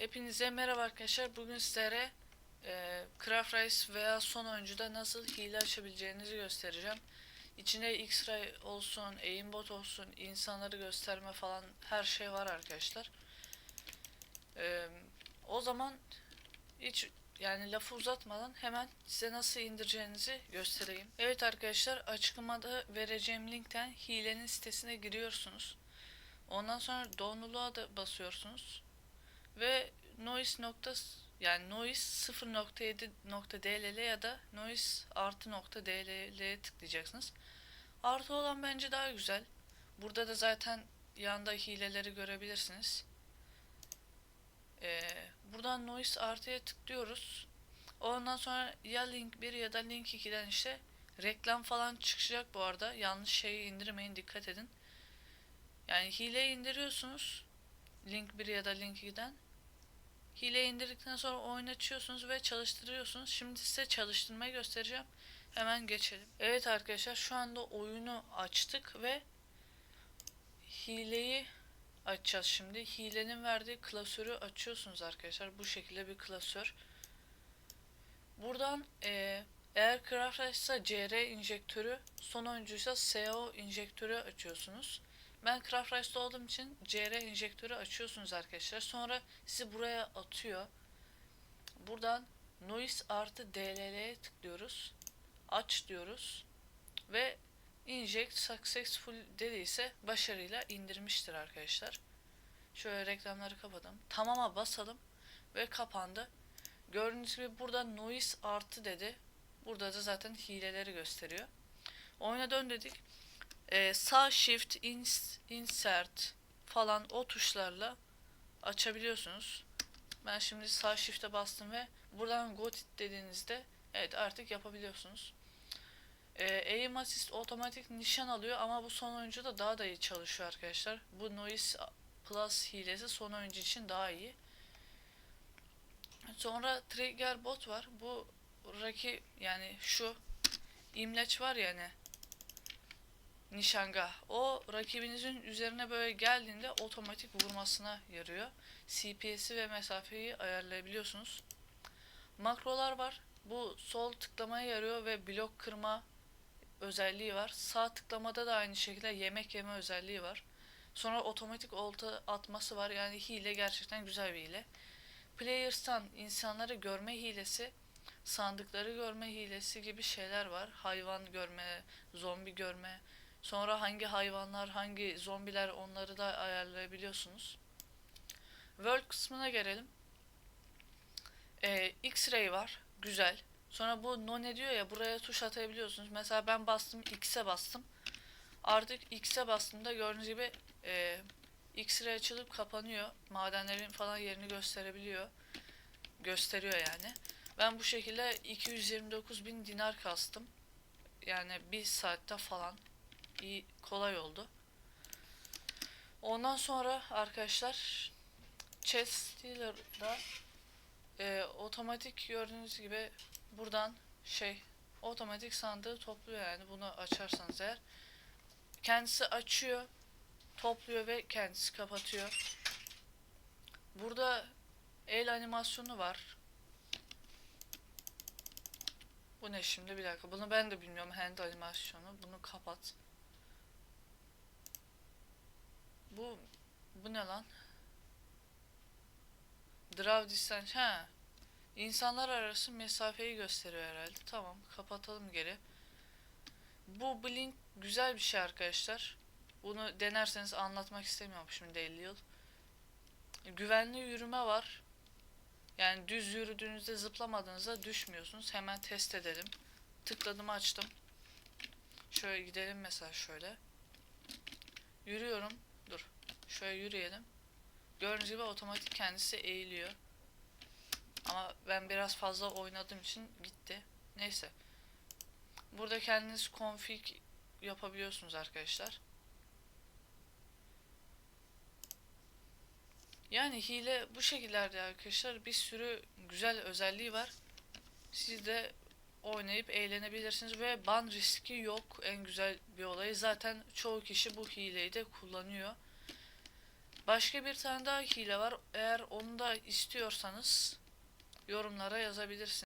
Hepinize merhaba arkadaşlar. Bugün sizlere e, Craft Race veya son oyuncuda nasıl hile açabileceğinizi göstereceğim. İçinde X-Ray olsun, aimbot olsun, insanları gösterme falan her şey var arkadaşlar. E, o zaman hiç yani lafı uzatmadan hemen size nasıl indireceğinizi göstereyim. Evet arkadaşlar açıklamada vereceğim linkten hilenin sitesine giriyorsunuz. Ondan sonra download'a da basıyorsunuz ve noise nokta yani noise 0.7.dll ya da noise artı nokta dll'ye tıklayacaksınız. Artı olan bence daha güzel. Burada da zaten yanda hileleri görebilirsiniz. Ee, buradan noise artıya tıklıyoruz. Ondan sonra ya link 1 ya da link 2'den işte reklam falan çıkacak bu arada. Yanlış şeyi indirmeyin dikkat edin. Yani hileyi indiriyorsunuz. Link 1 ya da link 2'den. Hile indirdikten sonra oyun açıyorsunuz ve çalıştırıyorsunuz. Şimdi size çalıştırmayı göstereceğim. Hemen geçelim. Evet arkadaşlar şu anda oyunu açtık ve hileyi açacağız şimdi. Hilenin verdiği klasörü açıyorsunuz arkadaşlar. Bu şekilde bir klasör. Buradan eee eğer Craft CR injektörü, son oyuncuysa CO injektörü açıyorsunuz. Ben Craft Rice'da olduğum için CR injektörü açıyorsunuz arkadaşlar. Sonra sizi buraya atıyor. Buradan noise artı DLL'ye tıklıyoruz. Aç diyoruz. Ve inject successful dediyse başarıyla indirmiştir arkadaşlar. Şöyle reklamları kapatalım. Tamama basalım ve kapandı. Gördüğünüz gibi burada noise artı dedi. Burada da zaten hileleri gösteriyor. Oyuna dön dedik e, sağ shift ins, insert falan o tuşlarla açabiliyorsunuz. Ben şimdi sağ shift'e bastım ve buradan got it dediğinizde evet artık yapabiliyorsunuz. E, aim assist otomatik nişan alıyor ama bu son oyuncu da daha da iyi çalışıyor arkadaşlar. Bu noise plus hilesi son oyuncu için daha iyi. Sonra trigger bot var. Bu rakip yani şu imleç var yani nişanga. O rakibinizin üzerine böyle geldiğinde otomatik vurmasına yarıyor. CPS'i ve mesafeyi ayarlayabiliyorsunuz. Makrolar var. Bu sol tıklamaya yarıyor ve blok kırma özelliği var. Sağ tıklamada da aynı şekilde yemek yeme özelliği var. Sonra otomatik olta atması var. Yani hile gerçekten güzel bir hile. Players'tan insanları görme hilesi, sandıkları görme hilesi gibi şeyler var. Hayvan görme, zombi görme, Sonra hangi hayvanlar, hangi zombiler onları da ayarlayabiliyorsunuz. World kısmına gelelim. Ee, X-ray var. Güzel. Sonra bu no ne diyor ya buraya tuş atabiliyorsunuz. Mesela ben bastım X'e bastım. Artık X'e bastığımda gördüğünüz gibi e, X-ray açılıp kapanıyor. Madenlerin falan yerini gösterebiliyor. Gösteriyor yani. Ben bu şekilde 229 bin dinar kastım. Yani bir saatte falan iyi kolay oldu. Ondan sonra arkadaşlar Chest Stealer'da e, otomatik gördüğünüz gibi buradan şey otomatik sandığı topluyor yani bunu açarsanız eğer kendisi açıyor topluyor ve kendisi kapatıyor. Burada el animasyonu var. Bu ne şimdi bir dakika bunu ben de bilmiyorum hand animasyonu bunu kapat. Bu bu ne lan? Draw distance ha. İnsanlar arası mesafeyi gösteriyor herhalde. Tamam, kapatalım geri. Bu blink güzel bir şey arkadaşlar. Bunu denerseniz anlatmak istemiyorum şimdi 50 yıl. Güvenli yürüme var. Yani düz yürüdüğünüzde zıplamadığınızda düşmüyorsunuz. Hemen test edelim. Tıkladım açtım. Şöyle gidelim mesela şöyle. Yürüyorum. Dur. Şöyle yürüyelim. Gördüğünüz gibi otomatik kendisi eğiliyor. Ama ben biraz fazla oynadığım için gitti. Neyse. Burada kendiniz config yapabiliyorsunuz arkadaşlar. Yani hile bu şekillerde arkadaşlar bir sürü güzel özelliği var. Siz de oynayıp eğlenebilirsiniz ve ban riski yok. En güzel bir olayı zaten çoğu kişi bu hileyi de kullanıyor. Başka bir tane daha hile var. Eğer onu da istiyorsanız yorumlara yazabilirsiniz.